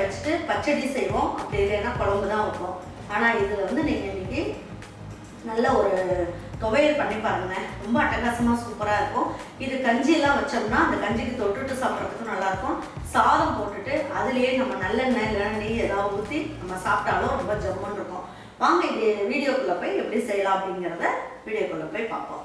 வச்சுட்டு பச்சடி செய்வோம். அப்படி இல்லைன்னா குழம்பு தான் வைப்போம். ஆனால் இதில் வந்து நீங்கள் இன்னைக்கு நல்ல ஒரு துவையல் பண்ணி பாருங்கள் ரொம்ப அட்டகாசமாக சூப்பராக இருக்கும். இது கஞ்சியெல்லாம் வச்சோம்னா அந்த கஞ்சிக்கு தொட்டுட்டு சாப்பிட்றதுக்கும் நல்லாயிருக்கும் சாதம் போட்டுட்டு அதுலேயே நம்ம நல்லெண்ணெய் இல்லைன்னா நெய் ஏதாவது ஊற்றி நம்ம சாப்பிட்டாலும் ரொம்ப ஜம்முன்னு இருக்கும். வாங்க இது வீடியோக்குள்ளே போய் எப்படி செய்யலாம் அப்படிங்கிறத வீடியோக்குள்ளே போய் பார்ப்போம்.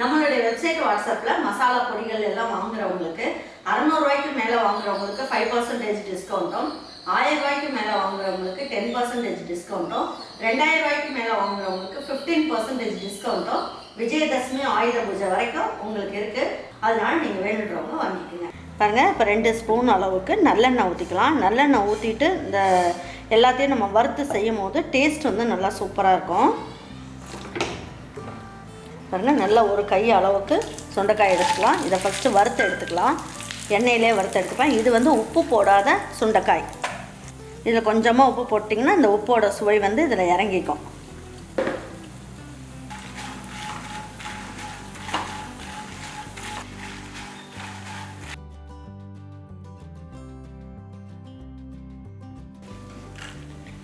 நம்மளுடைய வெப்சைட் வாட்ஸ்அப்பில் மசாலா பொடிகள் எல்லாம் வாங்குறவங்களுக்கு அறநூறுவாய்க்கு மேலே வாங்குறவங்களுக்கு ஃபைவ் பர்சன்டேஜ் டிஸ்கவுண்ட்டும் ஆயிரம் ரூபாய்க்கு மேலே வாங்குறவங்களுக்கு டென் பர்சன்டேஜ் டிஸ்கவுண்ட்டும் ரெண்டாயிரம் ரூபாய்க்கு மேலே வாங்குறவங்களுக்கு ஃபிஃப்டீன் பர்சன்டேஜ் டிஸ்கவுண்ட்டும் விஜயதசமி ஆயுத பூஜை வரைக்கும் உங்களுக்கு இருக்குது அதனால நீங்கள் வேணுன்றவங்க வாங்கிக்கோங்க. பாருங்கள் இப்போ ரெண்டு ஸ்பூன் அளவுக்கு நல்லெண்ணெய் ஊற்றிக்கலாம் நல்லெண்ணெய் ஊற்றிட்டு இந்த எல்லாத்தையும் நம்ம வறுத்து செய்யும் போது டேஸ்ட் வந்து நல்லா சூப்பராக இருக்கும். பாருங்கள் நல்ல ஒரு கை அளவுக்கு சுண்டைக்காய் எடுத்துக்கலாம். இதை ஃபஸ்ட்டு வறுத்து எடுத்துக்கலாம். எண்ணெயிலே வறுத்து எடுத்துக்கலாம். இது வந்து உப்பு போடாத சுண்டைக்காய். இதில் கொஞ்சமாக உப்பு போட்டிங்கன்னா இந்த உப்போட சுவை வந்து இதில் இறங்கிக்கும்.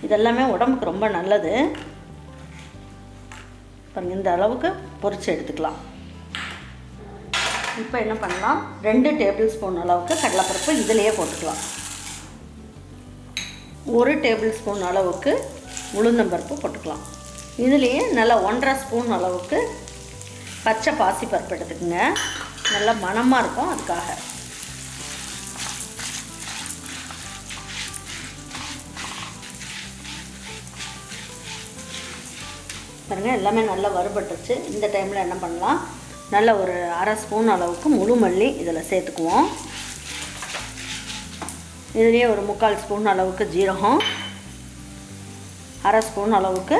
இதெல்லாமே உடம்புக்கு ரொம்ப நல்லது. பாருங்கள் இந்த அளவுக்கு பொறிச்சு எடுத்துக்கலாம். இப்போ என்ன பண்ணலாம்? ரெண்டு டேபிள் ஸ்பூன் அளவுக்கு கடலைப்பருப்பு இதிலையே போட்டுக்கலாம். ஒரு டேபிள் ஸ்பூன் அளவுக்கு உளுந்தம்பருப்பு போட்டுக்கலாம். இதுலேயே நல்லா ஒன்றரை ஸ்பூன் அளவுக்கு பச்சை பாசி பருப்பு எடுத்துக்கோங்க. நல்லா மணமாக இருக்கும் அதுக்காக. பாருங்கள் எல்லாமே நல்லா வறுபட்டுருச்சு. இந்த டைமில் என்ன பண்ணலாம்? நல்ல ஒரு அரை ஸ்பூன் அளவுக்கு முழு மல்லி இதில் சேர்த்துக்குவோம். இதுலேயே ஒரு முக்கால் ஸ்பூன் அளவுக்கு ஜீரகம். அரை ஸ்பூன் அளவுக்கு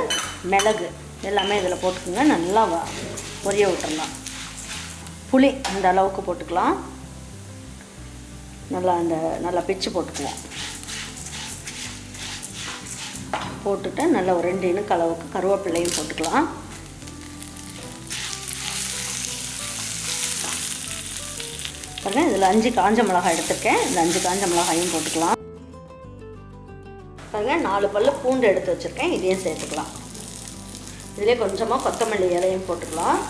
மிளகு. எல்லாமே இதில் போட்டுக்கோங்க. நல்லா வ பொரிய விட்டுறலாம். புளி இந்த அளவுக்கு போட்டுக்கலாம். நல்லா அந்த நல்லா பிச்சு போட்டுக்குவோம். போட்டுட்டு நல்லா ஒரு ரெண்டு இனுக்கு அளவுக்கு கருவேப்பிலையும் போட்டுக்கலாம். பாருங்கள் இதில் அஞ்சு காஞ்ச மிளகாய் எடுத்திருக்கேன். இந்த அஞ்சு காஞ்ச மிளகாயும் போட்டுக்கலாம். பாருங்கள் நாலு பல்லு பூண்டு எடுத்து வச்சுருக்கேன். இதையும் சேர்த்துக்கலாம். இதிலே கொஞ்சமாக கொத்தமல்லி இலையும் போட்டுக்கலாம்.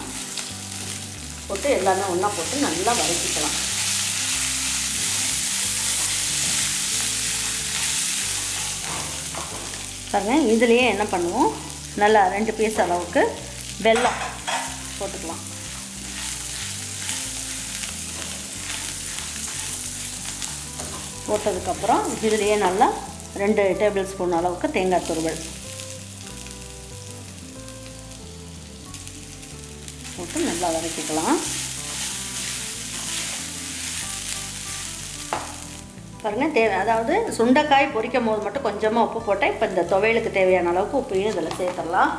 போட்டு எல்லாமே ஒன்றா போட்டு நல்லா வதக்கிக்கலாம். பாருங்கள் இதுலேயே என்ன பண்ணுவோம்? நல்லா ரெண்டு பீஸ் அளவுக்கு வெல்லம் போட்டுக்கலாம். போட்டதுக்கப்புறம் இதுலேயே நல்லா ரெண்டு டேபிள் ஸ்பூன் அளவுக்கு தேங்காய் துருவல் போட்டு நல்லா வதக்கிக்கலாம். பாருங்கள் தேவை. அதாவது சுண்டைக்காய் பொரிக்கும் போது மட்டும் கொஞ்சமாக உப்பு போட்டேன் இப்போ இந்த துவையலுக்கு தேவையான அளவுக்கு உப்பையும் இதில் சேர்த்துடலாம்.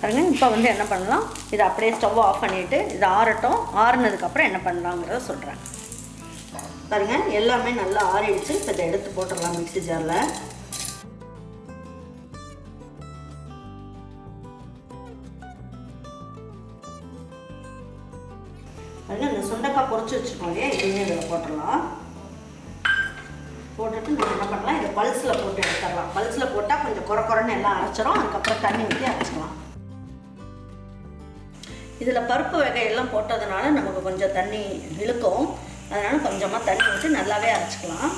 பாருங்க இப்போ வந்து என்ன பண்ணலாம்? இதை அப்படியே ஸ்டவ் ஆஃப் பண்ணிவிட்டு இது ஆறட்டும். ஆறுனதுக்கப்புறம் என்ன பண்ணலாங்கிறத சொல்கிறேன் பாருங்கள் எல்லாமே நல்லா ஆறிடுச்சு. இப்போ இதை எடுத்து போட்டுடலாம் மிக்சி ஜாரில். பாருங்க இந்த சுண்டைக்காய் பொறிச்சு வச்சுருக்கோம் இல்லையா? இதையும் இதில் போட்டுடலாம். போட்டுட்டு நம்ம என்ன பண்ணலாம்? இதை பல்ஸில் போட்டு எடுத்துடலாம். பல்ஸில் போட்டால் கொஞ்சம் குறை குறைன்னு எல்லாம் அரைச்சிரும். அதுக்கப்புறம் தண்ணி ஊற்றி அரைச்சிக்கலாம். இதில் பருப்பு வகையெல்லாம் போட்டதுனால நமக்கு கொஞ்சம் தண்ணி இழுக்கும். அதனால் கொஞ்சமாக தண்ணி ஊற்றி நல்லாவே அரைச்சிக்கலாம்.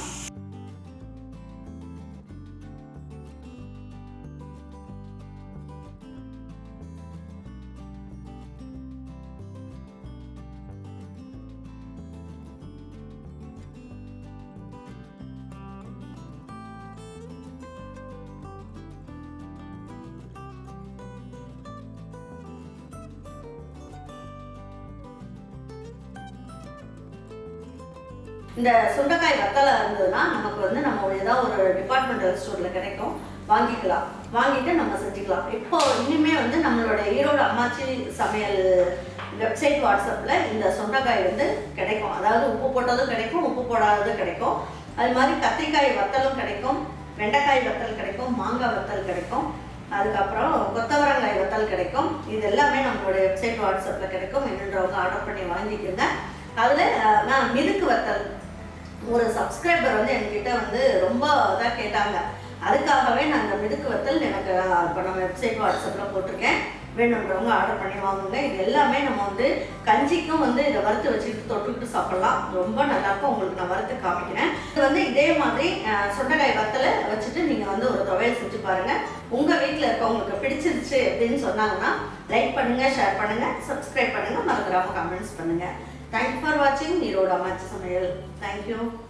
இந்த சுண்டைக்காய் வத்தலை இருந்ததுன்னா நமக்கு வந்து நம்ம ஏதாவது ஒரு டிபார்ட்மெண்டல் ஸ்டோரில் கிடைக்கும். வாங்கிக்கலாம். வாங்கிட்டு நம்ம செஞ்சுக்கலாம். இப்போ இன்னுமே வந்து நம்மளோட ஈரோடு அம்மாச்சி சமையல் வெப்சைட் வாட்ஸ்அப்பில் இந்த சுண்டைக்காய் வந்து கிடைக்கும். அதாவது உப்பு போட்டதும் கிடைக்கும் உப்பு போடாததும் கிடைக்கும். அது மாதிரி கத்திரிக்காய் வத்தலும் கிடைக்கும் வெண்டைக்காய் வத்தல் கிடைக்கும் மாங்காய் வத்தல் கிடைக்கும். அதுக்கப்புறம் கொத்தவரங்காய் வத்தல் கிடைக்கும். இது எல்லாமே நம்மளோட வெப்சைட் வாட்ஸ்அப்பில் கிடைக்கும். என்னன்றவங்க ஆர்டர் பண்ணி வாங்கிக்கோங்க. அதில் நான் மினுக்கு வத்தல் ஒரு சப்ஸ்கிரைபர் வந்து என்கிட்ட வந்து ரொம்ப இதாக கேட்டாங்க. அதுக்காகவே நான் இந்த மிதுக்கு வத்தல் எனக்கு இப்போ நம்ம வெப்சைட் வாட்ஸ்அப்பில் போட்டிருக்கேன். வேணுன்றவங்க ஆர்டர் பண்ணி வாங்குங்க. இது எல்லாமே நம்ம வந்து கஞ்சிக்கும் வந்து இதை வறுத்து வச்சுட்டு தொட்டுக்கிட்டு சாப்பிடலாம். ரொம்ப நல்லாயிருக்கும் உங்களுக்கு நான் வறுத்து காமிக்கிறேன். இது வந்து இதே மாதிரி அஹ், சுண்டைக்காய் வத்தலை வச்சுட்டு நீங்கள் வந்து ஒரு துவையல் செஞ்சு பாருங்கள் உங்கள் வீட்டில் இருக்கவங்களுக்கு பிடிச்சிருச்சு அப்படின்னு சொன்னாங்கன்னா லைக் பண்ணுங்கள் ஷேர் பண்ணுங்கள் சப்ஸ்கிரைப் பண்ணுங்கள் மறந்துடாமல் கமெண்ட்ஸ் பண்ணுங்கள் Thank you for watching Niroda Machu Samayal. Thank you.